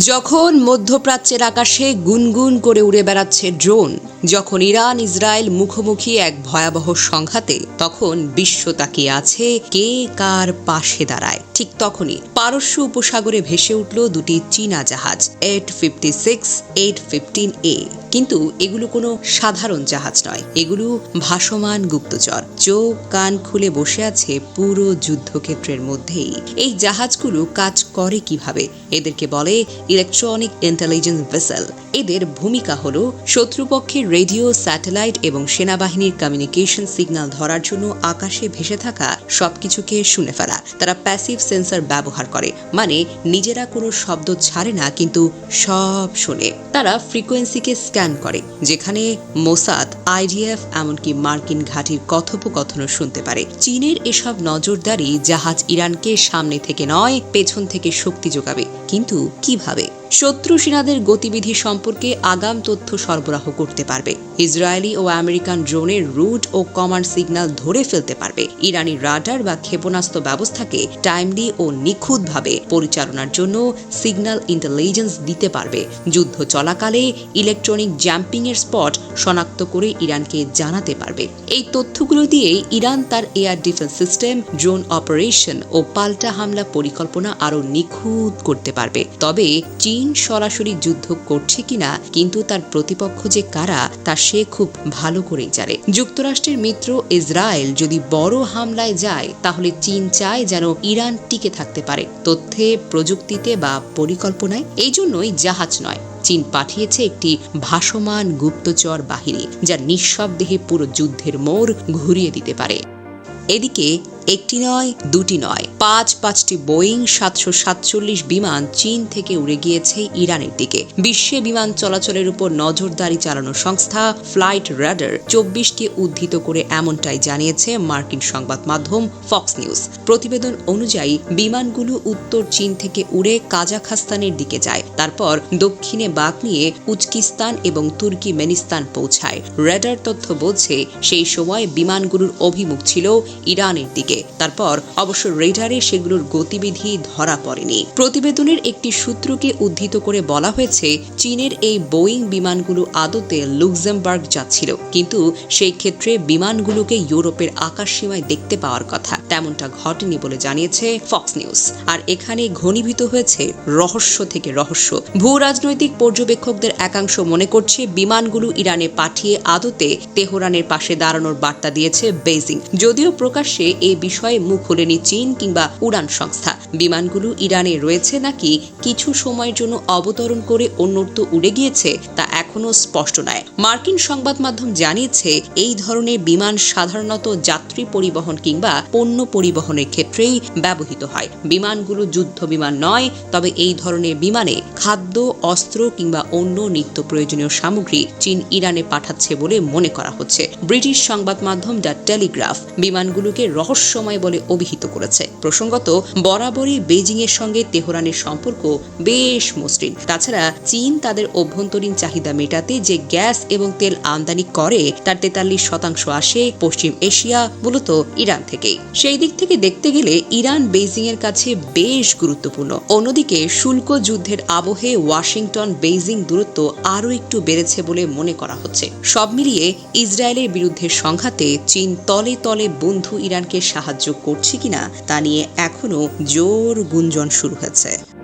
যখন মধ্যপ্রাচ্যের আকাশে গুনগুন করে উড়ে বেড়াচ্ছে ড্রোন, যখন ইরান, ইসরায়েল মুখোমুখি এক ভয়াবহ সংঘাতে, তখন বিশ্ব তাকিয়ে আছে কে কার পাশে দাঁড়ায়। ঠিক তখনই পারস্য উপসাগরে ভেসে উঠল দুটি চীনা জাহাজ, eight fifty six, eight fifteen A. কিন্তু এগুলো কোনো সাধারণ জাহাজ নয়, এগুলো ভাসমান গুপ্তচর। চোখ, কান খুলে বসে আছে পুরো যুদ্ধক্ষেত্রের মধ্যেই। এই জাহাজগুলো কাজ করে কীভাবে? এদেরকে বলে ইলেকট্রনিক ইন্টেলিজেন্স ভেসেল। এদের ভূমিকা হল শত্রুপক্ষের রেডিও, স্যাটেলাইট এবং সেনাবাহিনীর কমিউনিকেশন সিগন্যাল ধরার জন্য আকাশে ভেসে থাকা সবকিছুকে শুনে ফেলা। তারা প্যাসিভ সেন্সর ব্যবহার করে মানে নিজেরা কোনো শব্দ ছাড়ে না, কিন্তু সব শোনে। তারা ফ্রিকোয়েন্সিকে স্ক্যান করে, যেখানে মোসাদ আইডিএফ এমনকি মার্কিন ঘাঁটির কথোপকথনও শুনতে পারে। চীনের এসব নজরদারি জাহাজ ইরানকে সামনে থেকে নয়, পেছন থেকে শক্তি যোগাবে। কিন্তু কীভাবে? শত্রু সেনাদের গতিবিধি সম্পর্কে আগাম তথ্য সরবরাহ করতে পারবে। ইসরায়েলি ও আমেরিকান ড্রোনের রুট ও কমান্ড সিগন্যাল ধরে ফেলতে পারবে। ইরানি রাডার বা ক্ষেপণাস্ত্র ব্যবস্থাকে টাইমলি ও নিখুঁতভাবে পরিচালনার জন্য সিগন্যাল ইন্টেলিজেন্স দিতে পারবে। যুদ্ধ চলাকালে ইলেকট্রনিক জ্যাম্পিং এর স্পট শনাক্ত করে ইরানকে জানাতে পারবে। এই তথ্যগুলো দিয়ে ইরান তার air defence system drone operation ও পাল্টা হামলা পরিকল্পনা আরও নিখুঁত করতে পারবে। তবে চীন সরাসরি যুদ্ধ করছে কিনা, কিন্তু তার প্রতিপক্ষ যে কারা, তা সে খুব ভালো করেই জানে। যুক্তরাষ্ট্রের মিত্র ইসরায়েল যদি বড় হামলায় যায়, তাহলে চীন চায় যেন ইরান টিকে থাকতে পারে। তথ্যে, প্রযুক্তিতে বা পরিকল্পনায় এই জন্যই জাহাজ নয়। চীন পাঠিয়েছে একটি ভাসমান গুপ্তচর বাহিনী, যা নিঃশব্দেহে পুরো যুদ্ধের মোড় ঘুরিয়ে দিতে পারে। এদিকে একটি নয়, দুটি নয়। পাঁচ, পাঁচটি বোয়িং সাতশো সাতচল্লিশ বিমান চীন থেকে উড়ে গিয়েছে ইরানের দিকে। বিশ্বে বিমান চলাচলের উপর নজরদারি চালানো সংস্থা ফ্লাইট রাডার চব্বিশকে উদ্ধৃত করে এমনটাই জানিয়েছে মার্কিন সংবাদ মাধ্যম ফক্স নিউজ। প্রতিবেদন অনুযায়ী, বিমানগুলো উত্তর চীন থেকে উড়ে কাজাখাস্তানের দিকে যায়। তারপর দক্ষিণে বাঘ নিয়ে উজকিস্তান এবং তুর্কি মেনিস্তান পৌঁছায়। রেডার তথ্য বলছে, সেই সময় বিমানগুলোর অভিমুখ ছিল ইরানের দিকে। তারপর অবশ্য রেডারে সেগুলোর গতিবিধি ধরা পড়েনি। প্রতিবেদনের একটি সূত্রকে উদ্ধৃত করে বলা হয়েছে, চীনের এই বোয়িং বিমানগুলো আদতে লুক্সেমবার্গ যাচ্ছিল। কিন্তু সেই ক্ষেত্রে বিমানগুলোকে ইউরোপের আকাশসীমায় দেখতে পাওয়ার কথা। তেমনটা ঘটেনি বলে জানিয়েছে ফক্স নিউজ। আর এখানে ঘনীভূত হয়েছে রহস্য থেকে রহস্য। ভূ রাজনৈতিক পর্যবেক্ষকদের একাংশ মনে করছে, বিমানগুলো ইরানে পাঠিয়ে আদতে তেহরানের পাশে দাঁড়ানোর বার্তা দিয়েছে বেজিং যদিও প্রকাশ্যে এই বিষয়ে মুখ খোলেনি চীন কিংবা উড়ান সংস্থা। বিমানগুলো ইরানে রয়েছে নাকি কিছু সময়ের জন্য অবতরণ করে অন্যত্র উড়ে গিয়েছে, তা এখনও স্পষ্ট নয়। মার্কিন সংবাদ মাধ্যম জানিয়েছে, এই ধরনের বিমান সাধারণত যাত্রী পরিবহন কিংবা পণ্য পরিবহনের ক্ষেত্রেই ব্যবহৃত হয়। বিমানগুলো যুদ্ধ বিমান নয়, তবে এই ধরনের বিমানে খাদ্য, অস্ত্র কিংবা অন্য নিত্য প্রয়োজনীয় সামগ্রী চীন ইরানে পাঠাচ্ছে বলে মনে করা হচ্ছে। ব্রিটিশ সংবাদ মাধ্যম দ্য টেলিগ্রাফ বিমানগুলোকে রহস্যময় বলে অভিহিত করেছে। প্রসঙ্গত, বরাবরই বেজিং এর সঙ্গে তেহরানের সম্পর্ক বেশ মসৃণ। তাছাড়া চীন তাদের অভ্যন্তরীণ চাহিদা মেটাতে যে গ্যাস এবং তেল আমদানি করে, তার তেতাল্লিশ শতাংশ আসে পশ্চিম এশিয়া, মূলত ইরান থেকেই। সেই দিক থেকে দেখতে গেলে ইরান বেজিং এর কাছে বেশ গুরুত্বপূর্ণ। অন্যদিকে শুল্ক যুদ্ধের আবহে ওয়াশিংটন বেইজিং দূরত্ব আরও একটু বেড়েছে বলে মনে করা হচ্ছে। সব মিলিয়ে ইসরায়েলের বিরুদ্ধে সংঘাতে চীন তলে তলে বন্ধু ইরানকে সাহায্য করছে কিনা, তা নিয়ে এখনও জোর গুঞ্জন শুরু হয়েছে।